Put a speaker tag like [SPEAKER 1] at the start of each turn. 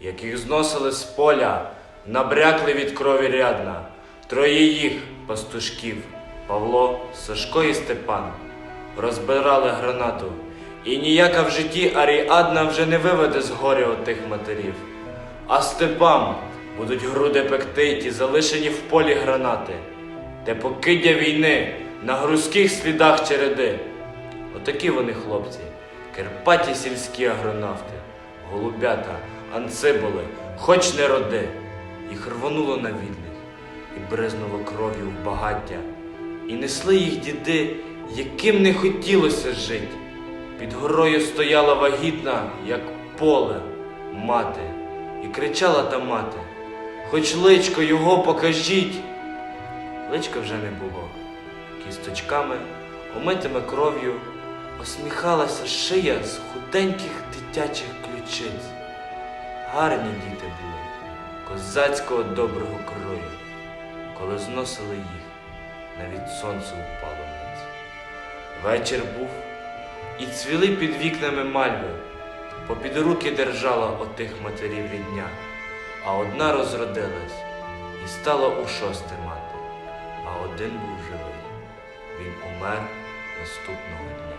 [SPEAKER 1] яких зносили з поля, набрякли від крові рядна. Троє їх, пастушків, Павло, Сашко і Степан, розбирали гранату. І ніяка в житті Аріадна вже не виведе з горя отих матерів. А степам будуть груди пекти ті залишені в полі гранати, де покиддя війни на грузьких слідах череди. Отакі вони хлопці, керпаті сільські агронавти, голубята, анциболи, хоч не роди. Їх рвонуло на відлих і бризнуло кров'ю в багаття. І несли їх діди, яким не хотілося жить. Під горою стояла вагітна, як поле, мати, і кричала та мати, хоч личко його покажіть. Личка вже не було. Кісточками, омитими кров'ю, осміхалася шия з худеньких дитячих ключиць. Гарні діти були, козацького доброго крою, коли зносили їх, навіть сонце упало ниць. Вечір був, і цвіли під вікнами мальви, попід руки держала отих матерів рідня, а одна розродилась і стала у шосте мати, а один був живий. Він умер наступного дня.